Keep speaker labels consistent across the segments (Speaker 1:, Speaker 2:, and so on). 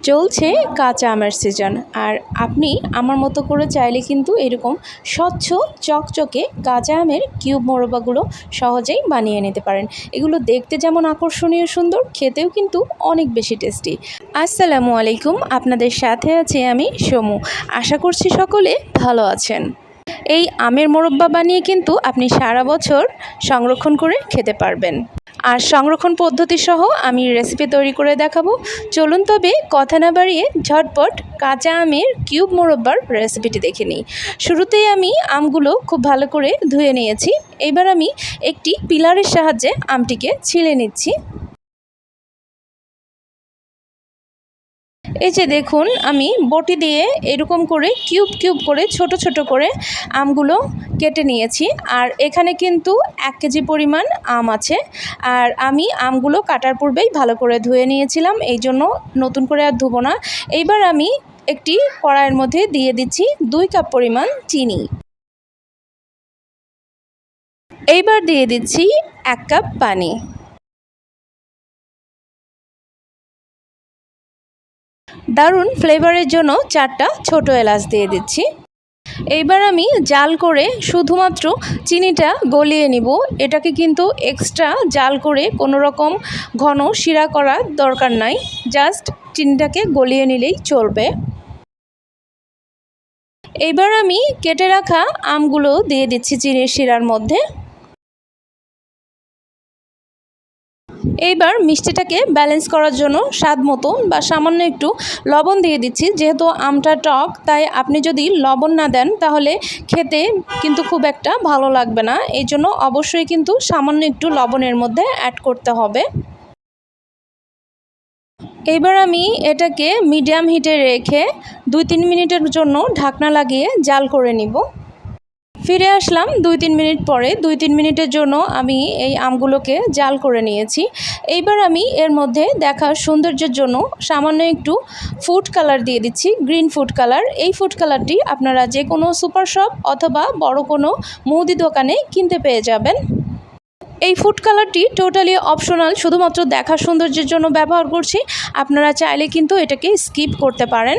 Speaker 1: চলছে কাঁচা আমের সিজন আর আপনি আমার মতো করে চাইলে কিন্তু এরকম স্বচ্ছ, চকচকে কাঁচা আমের কিউব মোরব্বাগুলো সহজেই বানিয়ে নিতে পারেন। এগুলো দেখতে যেমন আকর্ষণীয় সুন্দর, খেতেও কিন্তু অনেক বেশি টেস্টি আসসালামু আলাইকুম, আপনাদের সাথে আছে আমি সমু। আশা করছি সকলে ভালো আছেন। এই আমের মোরব্বা বানিয়ে কিন্তু আপনি সারা বছর সংরক্ষণ করে খেতে পারবেন। আর সংরক্ষণ পদ্ধতি সহ আমি রেসিপি তৈরি করে দেখাবো। চলুন তবে কথা না বাড়িয়ে ঝটপট কাঁচা আমের কিউব মোরব্বার রেসিপিটি দেখে নিই। শুরুতেই আমি আমগুলো খুব ভালো করে ধুয়ে নিয়েছি। এবার আমি একটি পিলারের সাহায্যে আমটিকে ছিলে নিচ্ছি। এই যে দেখুন, আমি বটি দিয়ে এরকম করে কিউব কিউব করে ছোট ছোট করে আমগুলো কেটে নিয়েছি। আর এখানে কিন্তু এক কেজি পরিমাণ আম আছে। আর আমি আমগুলো কাটার পূর্বেই ভালো করে ধুয়ে নিয়েছিলাম, এই জন্য নতুন করে আর ধুবো না। এইবার আমি একটি কড়াইয়ের মধ্যে দিয়ে দিচ্ছি দুই কাপ পরিমাণ চিনি। এইবার দিয়ে দিচ্ছি এক কাপ পানি। দারুণ ফ্লেভারের জন্য চারটা ছোট এলাচ দিয়ে দিচ্ছি। এইবার আমি জাল করে শুধুমাত্র চিনিটা গলিয়ে নিব। এটাকে কিন্তু এক্সট্রা জাল করে কোনো রকম ঘন শিরা করার দরকার নাই। জাস্ট চিনিটাকে গলিয়ে নিলেই চলবে। এইবার আমি কেটে রাখা আমগুলো দিয়ে দিচ্ছি চিনির শিরার মধ্যে। এইবার মিষ্টিটাকে ব্যালেন্স করার জন্য স্বাদ মতো বা সামান্য একটু লবণ দিয়ে দিচ্ছি। যেহেতু আমটা টক, তাই আপনি যদি লবণ না দেন তাহলে খেতে কিন্তু খুব একটা ভালো লাগবে না। এই জন্য অবশ্যই কিন্তু সামান্য একটু লবণের মধ্যে অ্যাড করতে হবে। এবার আমি এটাকে মিডিয়াম হিটে রেখে দুই তিন মিনিটের জন্য ঢাকনা লাগিয়ে জাল করে নিব। ফিরে আসলাম দুই তিন মিনিট পরে। দুই তিন মিনিটের জন্য আমি এই আমগুলোকে জাল করে নিয়েছি। এইবার আমি এর মধ্যে দেখার সৌন্দর্যের জন্য সামান্য একটু ফুড কালার দিয়ে দিচ্ছি গ্রিন ফুড কালার এই ফুড কালারটি আপনারা যে কোনো সুপার শপ অথবা বড় কোনো মুদি দোকানে কিনতে পেয়ে যাবেন। এই ফুড কালারটি টোটালি অপশনাল শুধুমাত্র দেখার সৌন্দর্যের জন্য ব্যবহার করছি। আপনারা চাইলে কিন্তু এটাকে স্কিপ করতে পারেন।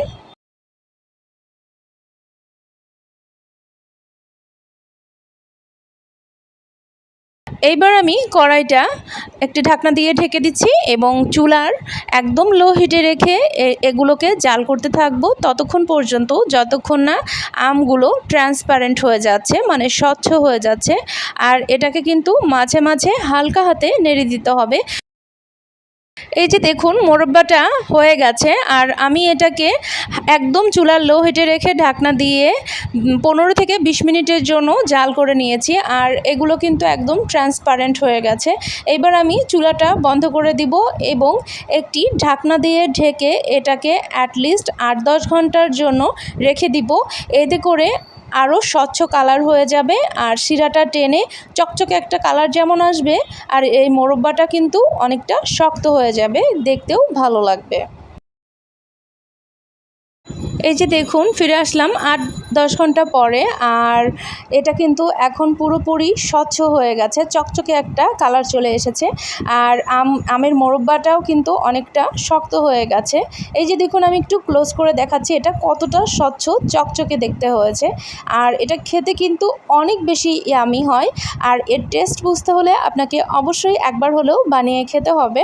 Speaker 1: এইবার আমি কড়াইটা একটি ঢাকনা দিয়ে ঢেকে দিচ্ছি এবং চুলার একদম লো হিটে রেখে এগুলোকে জাল করতে থাকব। ততক্ষণ পর্যন্ত, যতক্ষণ না আমগুলো ট্রান্সপারেন্ট হয়ে যাচ্ছে মানে স্বচ্ছ হয়ে যাচ্ছে, আর এটাকে কিন্তু মাঝে মাঝে হালকা হাতে নেড়ে দিতে হবে। এই যে দেখুন, মোরব্বাটা হয়ে গেছে, আর আমি এটাকে একদম চুলার লো হিটে রেখে ঢাকনা দিয়ে পনেরো থেকে বিশ মিনিটের জন্য জাল করে নিয়েছি, আর এগুলো কিন্তু একদম ট্রান্সপারেন্ট হয়ে গেছে। এবার আমি চুলাটা বন্ধ করে দিব এবং একটি ঢাকনা দিয়ে ঢেকে এটাকে অ্যাটলিস্ট আট দশ ঘণ্টার জন্য রেখে দিব। এতে করে আরও স্বচ্ছ কালার হয়ে যাবে। আর শিরাটা টেনে চকচকে একটা কালার যেমন আসবে, আর এই মোরব্বাটা কিন্তু অনেকটা শক্ত হয়ে যাবে। দেখতেও ভালো লাগবে। এই যে দেখুন, ফিরে আসলাম আট দশ ঘণ্টা পরে আর এটা কিন্তু এখন পুরোপুরি স্বচ্ছ হয়ে গেছে, চকচকে একটা কালার চলে এসেছে আর আম, আমের মোরব্বাটাও কিন্তু অনেকটা শক্ত হয়ে গেছে। এই যে দেখুন, আমি একটু ক্লোজ করে দেখাচ্ছি, এটা কতটা স্বচ্ছ, চকচকে দেখতে হয়েছে আর এটা খেতে কিন্তু অনেক বেশি ইয়ামি হয় আর এর টেস্ট বুঝতে হলে আপনাকে অবশ্যই একবার হলেও বানিয়ে খেতে হবে।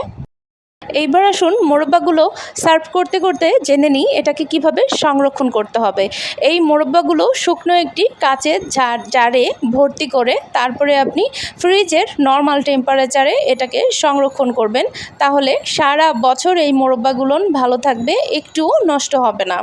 Speaker 1: এইবার আসুন মোরব্বাগুলো সার্ভ করতে করতে জেনে নিই এটাকে কীভাবে সংরক্ষণ করতে হবে। এই মোরব্বাগুলো শুকনো একটি কাচের ঝাড়, জারে ভর্তি করে তারপরে আপনি ফ্রিজের নর্মাল টেম্পারেচারে এটাকে সংরক্ষণ করবেন। তাহলে সারা বছর এই মোরব্বাগুলো ভালো থাকবে, একটুও নষ্ট হবে না।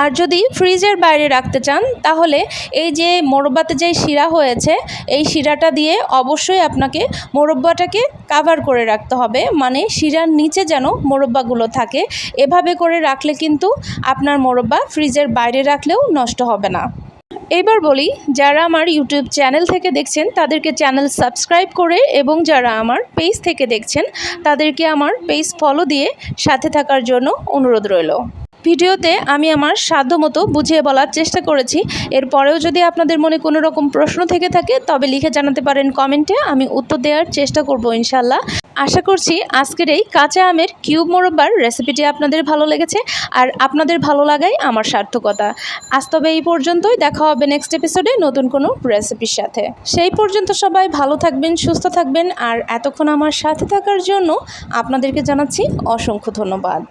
Speaker 1: আর যদি ফ্রিজের বাইরে রাখতে চান, তাহলে এই যে মোরব্বাতে যে শিরা হয়েছে, এই শিরাটা দিয়ে অবশ্যই আপনাকে মোরব্বাটাকে কাভার করে রাখতে হবে। মানে শিরার নিচে যেন মোরব্বাগুলো থাকে। এভাবে করে রাখলে কিন্তু আপনার মোরব্বা ফ্রিজের বাইরে রাখলেও নষ্ট হবে না। এবার বলি, যারা আমার ইউটিউব চ্যানেল থেকে দেখছেন, তাদেরকে চ্যানেল সাবস্ক্রাইব করে এবং যারা আমার পেজ থেকে দেখছেন, তাদেরকে আমার পেজ ফলো দিয়ে সাথে থাকার জন্য অনুরোধ রইল। ভিডিওতে আমি আমার সাধ্যমতো বুঝিয়ে বলার চেষ্টা করেছি। এরপরেও যদি আপনাদের মনে কোনো রকম প্রশ্ন থেকে থাকে, তবে লিখে জানাতে পারেন কমেন্টে। আমি উত্তর দেওয়ার চেষ্টা করব ইনশাল্লাহ আশা করছি আজকের এই কাঁচা আমের কিউব মোরব্বার রেসিপিটি আপনাদের ভালো লেগেছে আর আপনাদের ভালো লাগাই আমার সার্থকতা। আজ তবে এই পর্যন্তই। দেখা হবে নেক্সট এপিসোডে নতুন কোনো রেসিপির সাথে। সেই পর্যন্ত সবাই ভালো থাকবেন, সুস্থ থাকবেন। আর এতক্ষণ আমার সাথে থাকার জন্য আপনাদেরকে জানাচ্ছি অসংখ্য ধন্যবাদ।